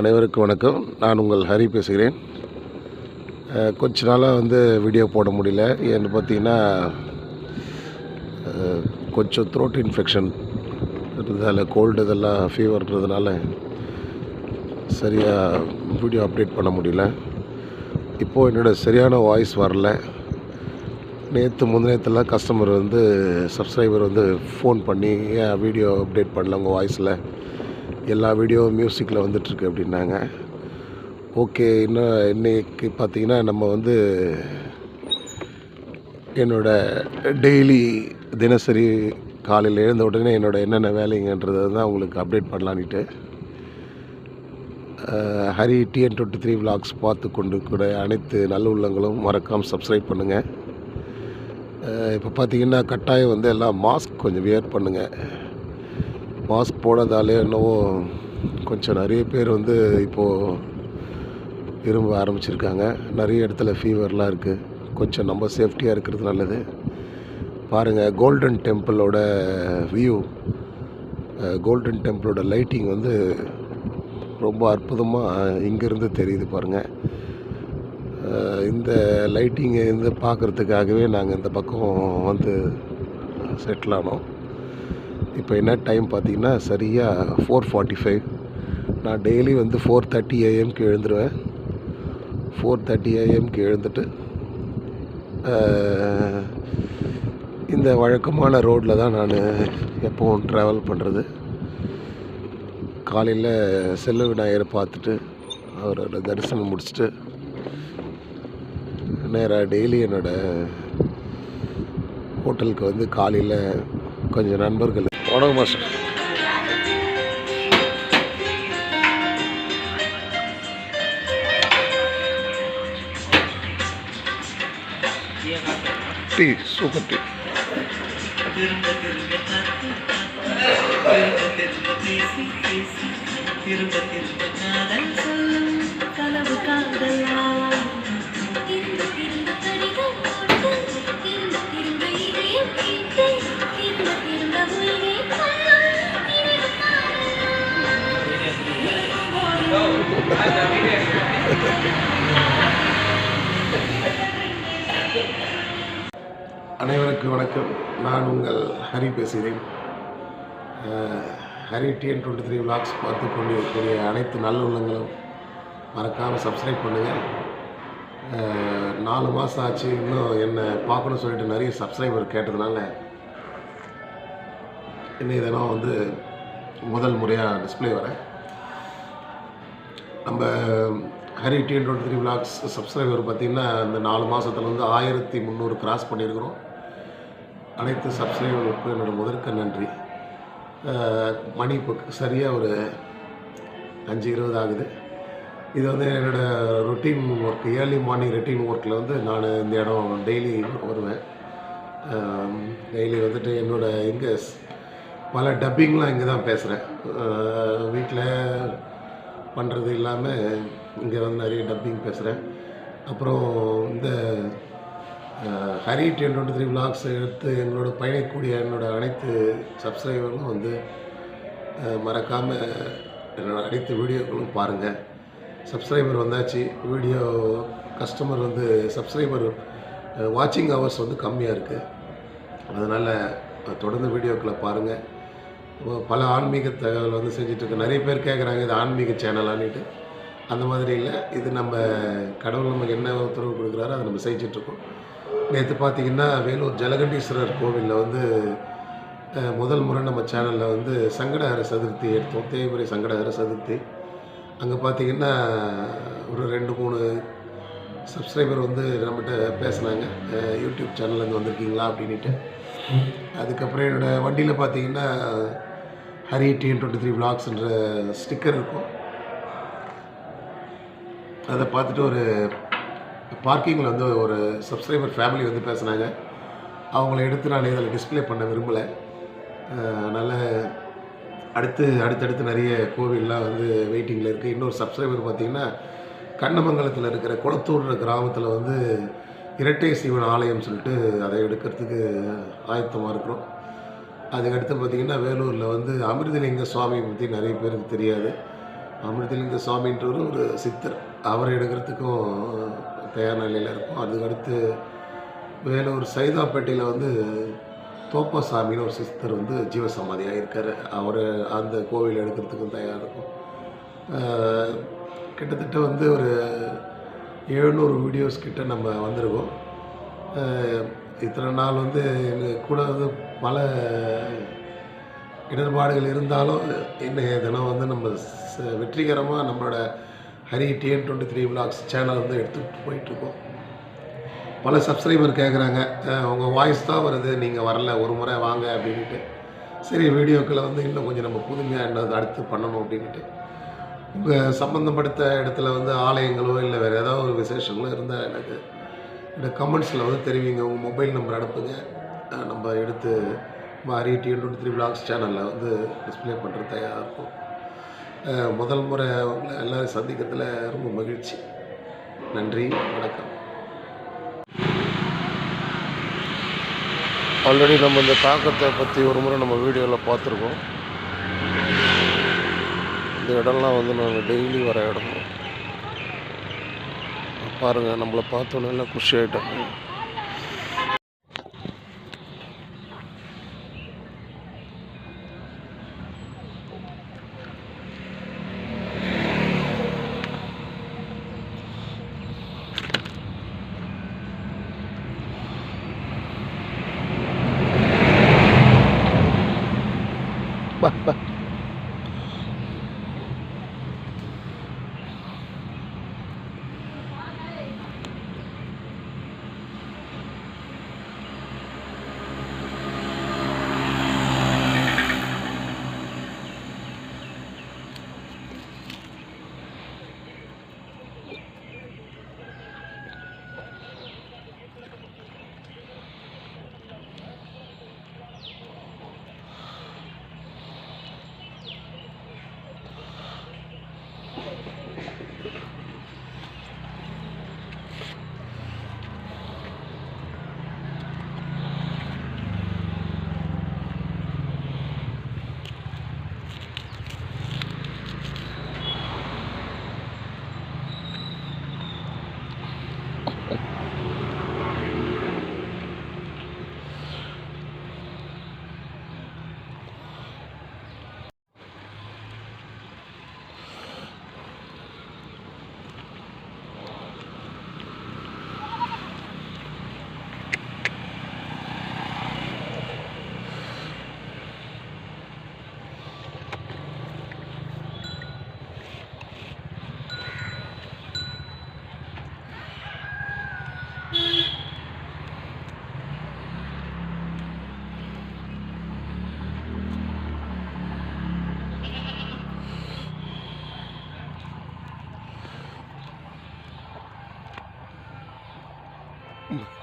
அனைவருக்கும் வணக்கம். நான் உங்கள் ஹரி பேசுகிறேன். கொஞ்ச நாளாக வந்து வீடியோ போட முடியல. ஏன்னு பார்த்தீங்கன்னா கொஞ்சம் த்ரோட் இன்ஃபெக்ஷன் இருந்ததால் கோல்டு இதெல்லாம் ஃபீவர்ன்றதுனால சரியாக வீடியோ அப்டேட் பண்ண முடியல. இப்போது என்னோடய சரியான வாய்ஸ் வரல. நேற்று முந்தினேத்தெல்லாம் கஸ்டமர் வந்து சப்ஸ்கிரைபர் வந்து ஃபோன் பண்ணி ஏன் வீடியோ அப்டேட் பண்ணல உங்கள் வாய்ஸில் எல்லா வீடியோ மியூசிக்கில் வந்துட்டுருக்கு அப்படின்னாங்க. ஓகே இன்னும் இன்றைக்கி பார்த்தீங்கன்னா நம்ம வந்து என்னோடய டெய்லி தினசரி காலையில் எழுந்த உடனே என்னோட என்னென்ன வேலைங்கன்றதை தான் உங்களுக்கு அப்டேட் பண்ணலான்ட்டு Hari TN twenty three vlogs பார்த்து கொண்டு கூட அனைத்து நல்ல உள்ளங்களும் மறக்காமல் சப்ஸ்கிரைப் பண்ணுங்கள் இப்போ பார்த்தீங்கன்னா கட்டாயம் வந்து எல்லாம் மாஸ்க் கொஞ்சம் வியர் பண்ணுங்கள் மாஸ்க் போடாதாலே என்னவோ கொஞ்சம் நிறைய பேர் வந்து இப்போது விரும்ப ஆரம்பிச்சிருக்காங்க. நிறைய இடத்துல ஃபீவர்லாம் இருக்குது கொஞ்சம் நம்ம சேஃப்டியாக இருக்கிறது நல்லது. பாருங்கள் கோல்டன் டெம்பிளோட வியூ கோல்டன் டெம்பிளோட லைட்டிங் வந்து ரொம்ப அற்புதமாக இங்கேருந்து தெரியுது பாருங்கள் இந்த லைட்டிங்கை இருந்து பார்க்குறதுக்காகவே நாங்கள் இந்த பக்கம் வந்து செட்டில் ஆனோம். இப்போ என்ன டைம் பார்த்தீங்கன்னா சரியாக ஃபோர் ஃபார்ட்டி ஃபைவ் நான் டெய்லி வந்து ஃபோர் தேர்ட்டி ஏஎம்க்கு எழுந்துருவேன். ஃபோர் தேர்ட்டி ஏஎம்க்கு எழுந்துட்டு இந்த வழக்கமான ரோட்டில் தான் நான் எப்போவும் ட்ராவல் பண்ணுறது காலையில் செல்ல விநாயகரை பார்த்துட்டு அவரோட தரிசனம் முடிச்சுட்டு நேராக டெய்லி என்னோடய ஹோட்டலுக்கு வந்து காலையில் கொஞ்சம் நண்பர்கள் வணக்கம் மாஸ்டர் டீ சூப்பர் டீ திரும்ப திரும்ப காதல் சொல்லும் கனவு காதல் அனைவருக்கும் வணக்கம். நான் உங்கள் ஹரி பேசுகிறேன். Hari TN twenty three vlogs பார்த்து கொண்டிருக்கக்கூடிய அனைத்து நல்ல உள்ளங்களும் மறக்காமல் சப்ஸ்கிரைப் பண்ணுங்கள் நாலு மாதம் ஆச்சு. இன்னும் என்னை பார்க்கணும்னு சொல்லிட்டு நிறைய சப்ஸ்கிரைபர் கேட்டதுனால இன்னைய தினம் வந்து முதல் முறையாக டிஸ்ப்ளே வரேன். நம்ம Hari TN twenty three vlogs subscriber பார்த்திங்கன்னா இந்த நாலு மாதத்துல வந்து ஆயிரத்தி முந்நூறு கிராஸ் பண்ணியிருக்கிறோம். அனைத்து சப்ஸ்கிரைபர்களுக்கும் என்னோட முதற்க நன்றி. மணி இப்போ சரியாக ஒரு அஞ்சு இருபது ஆகுது. இது வந்து என்னோடய routine work early morning routine ஒர்க்கில் வந்து நான் இந்த இடம் டெய்லி வருவேன். டெய்லி வந்துட்டு என்னோட இங்கே பல டப்பிங்லாம் இங்கே தான் பேசுகிறேன் வீட்டில் பண்ணுறது இல்லாமல் இங்கே வந்து நிறைய டப்பிங் பேசுகிறேன் அப்புறம் இந்த Hari ten twenty three vlogs எடுத்து எங்களோட பயணிக்கூடிய என்னோட அனைத்து சப்ஸ்கிரைபர்களும் வந்து மறக்காமல் என்னோடய அனைத்து வீடியோக்களும் பாருங்கள் சப்ஸ்கிரைபர் வந்தாச்சு வீடியோ கஸ்டமர் வந்து சப்ஸ்கிரைபர் வாட்சிங் ஹவர்ஸ் வந்து கம்மியாக இருக்குது அதனால் தொடர்ந்து வீடியோக்களை பாருங்கள் பல ஆன்மீக தகவல் வந்து செஞ்சிட்ருக்கு நிறைய பேர் கேட்குறாங்க இது ஆன்மீக சேனலான்னுட்டு. அந்த மாதிரி இல்லை இது நம்ம கடவுள் நமக்கு என்ன உத்தரவு கொடுக்குறாரோ அதை நம்ம செஞ்சிட்ருக்கோம் நேற்று பார்த்தீங்கன்னா வேலூர் ஜலகண்டீஸ்வரர் கோவிலில் வந்து முதல் முறை நம்ம சேனலில் வந்து சங்கடஹர சதுர்த்தி எடுத்தோம். தேய்முறை சங்கடஹர சதுர்த்தி. அங்கே பார்த்தீங்கன்னா ஒரு ரெண்டு மூணு சப்ஸ்கிரைபர் வந்து நம்மகிட்ட பேசுனாங்க. யூடியூப் சேனல்லேருந்து வந்திருக்கீங்களா அப்படின்ட்டு அதுக்கப்புறம் என்னோடய வண்டியில் பார்த்தீங்கன்னா ஹரி டிஎன் டுவெண்ட்டி த்ரீ பிளாக்ஸ்ன்ற ஸ்டிக்கர் இருக்கும். அதை பார்த்துட்டு ஒரு பார்க்கிங்கில் வந்து ஒரு சப்ஸ்கிரைபர் ஃபேமிலி வந்து பேசுனாங்க. அவங்கள எடுத்து நான் இதில் டிஸ்ப்ளே பண்ண விரும்பலை. அதனால் அடுத்து அடுத்தடுத்து நிறைய கோவில்லாம் வந்து வெயிட்டிங்கில் இருக்குது இன்னொரு சப்ஸ்கிரைபர் பார்த்திங்கன்னா கண்ணமங்கலத்தில் இருக்கிற குளத்தூர் கிராமத்தில் வந்து இரட்டை சிவன் ஆலயம் சொல்லிட்டு அதை எடுக்கிறதுக்கு ஆயத்தமாக இருக்கிறோம். அதுக்கடுத்து பார்த்திங்கன்னா வேலூரில் வந்து அமிர்தலிங்க சுவாமி பற்றி நிறைய பேருக்கு தெரியாது. அமிர்தலிங்க சுவாமின்றவர் ஒரு சித்தர். அவரை எடுக்கிறதுக்கும் தயார் நிலையில் இருக்கும். அதுக்கடுத்து வேலூர் சைதாப்பேட்டையில் வந்து தோப்பசாமின்னு ஒரு சிஸ்டர் வந்து ஜீவசமாதியாக இருக்கார் அவர் அந்த கோவில் எடுக்கிறதுக்கும் தயாராக இருக்கும். கிட்டத்தட்ட வந்து ஒரு எழுநூறு வீடியோஸ் கிட்ட நம்ம வந்திருக்கோம். இத்தனை நாள் வந்து எங்கள் கூட வந்து பல இடர்பாடுகள் இருந்தாலும் இன்றைய தினம் வந்து நம்ம ச- வெற்றிகரமாக நம்மளோட Hari TN twenty three vlogs channel வந்து எடுத்துகிட்டு போயிட்டுருக்கோம். பல சப்ஸ்கிரைபர் கேட்குறாங்க உங்கள் வாய்ஸ் தான் வருது நீங்கள் வரல ஒரு முறை வாங்க அப்படின்ட்டு சரி வீடியோக்களை வந்து இன்னும் கொஞ்சம் நம்ம புதுமையாக என்னது அடுத்து பண்ணணும் அப்படின்ட்டு உங்கள் சம்மந்தப்படுத்த இடத்துல வந்து ஆலயங்களோ இல்லை வேறு ஏதாவது ஒரு விசேஷங்களோ இருந்தால் எனக்கு இந்த கமெண்ட்ஸில் வந்து தெரிவிங்க. உங்கள் மொபைல் நம்பர் அனுப்புங்க. நம்ம எடுத்து மாறி டிஎன் டுவெண்ட்டி த்ரீ பிளாக்ஸ் சேனலில் வந்து டிஸ்ப்ளே பண்ணுறது தயாராக இருக்கும். முதல் முறை உங்களை எல்லோரும் சந்திக்கிறதுல ரொம்ப மகிழ்ச்சி. நன்றி வணக்கம். ஆல்ரெடி நம்ம இந்த தாக்கத்தை பற்றி ஒரு முறை நம்ம வீடியோவில் பார்த்துருக்கோம். இந்த இடம்லாம் வந்து நாங்கள் டெய்லி வர இடம். பாருங்கள் நம்மளை பார்த்தோன்னே எல்லாம் குஷி ஆகிட்டோம் Mm-hmm.